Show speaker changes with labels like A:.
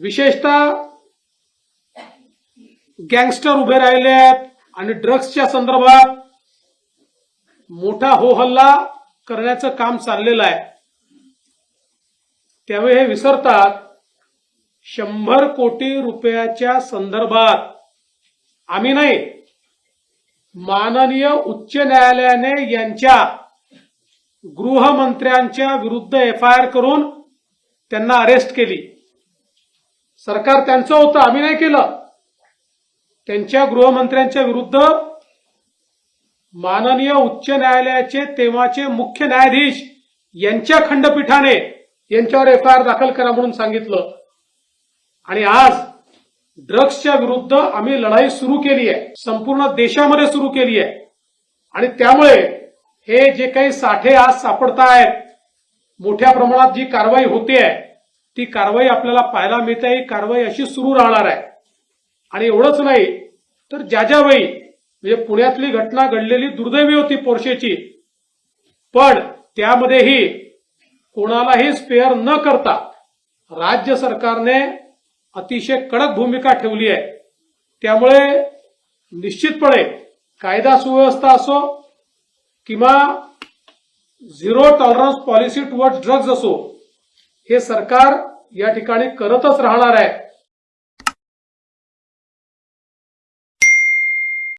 A: विशेषतः गँगस्टर उभे राहिले आहेत आणि ड्रग्सच्या संदर्भात मोठा हो हल्ला करण्याचं काम चाललेलं आहे. त्यावेळी हे विसरतात शंभर कोटी रुपयाच्या संदर्भात आम्ही नाही माननीय उच्च न्यायालयाने यांच्या गृहमंत्र्यांच्या विरुद्ध एफ आय आर करून त्यांना अरेस्ट केली. सरकार त्यांचं होतं आम्ही नाही केलं. त्यांच्या गृहमंत्र्यांच्या विरुद्ध माननीय उच्च न्यायालयाचे तेव्हाचे मुख्य न्यायाधीश यांच्या खंडपीठाने यांच्यावर एफ आय आर दाखल करा म्हणून सांगितलं. आणि आज ड्रग्सच्या विरुद्ध आम्ही लढाई सुरू केली आहे. संपूर्ण देशामध्ये सुरू केली आहे. आणि त्यामुळे हे जे काही साठे आज सापडतायत मोठ्या प्रमाणात जी कारवाई होते आहे ती कारवाई आपल्याला पाहायला मिळते ही कारवाई अशी सुरू राहणार आहे. आणि एवढंच नाही तर ज्या ज्या वेळी म्हणजे पुण्यातली घटना घडलेली दुर्दैवी होती पोर्शेची पण त्यामध्येही कोणालाही स्पेअर न करता राज्य सरकारने अतिशय कडक भूमिका ठेवली आहे. त्यामुळे निश्चितपणे कायदा सुव्यवस्था असो किंवा zero tolerance policy toward drugs असो हे सरकार या ठिकाणी करतच राहणार आहे.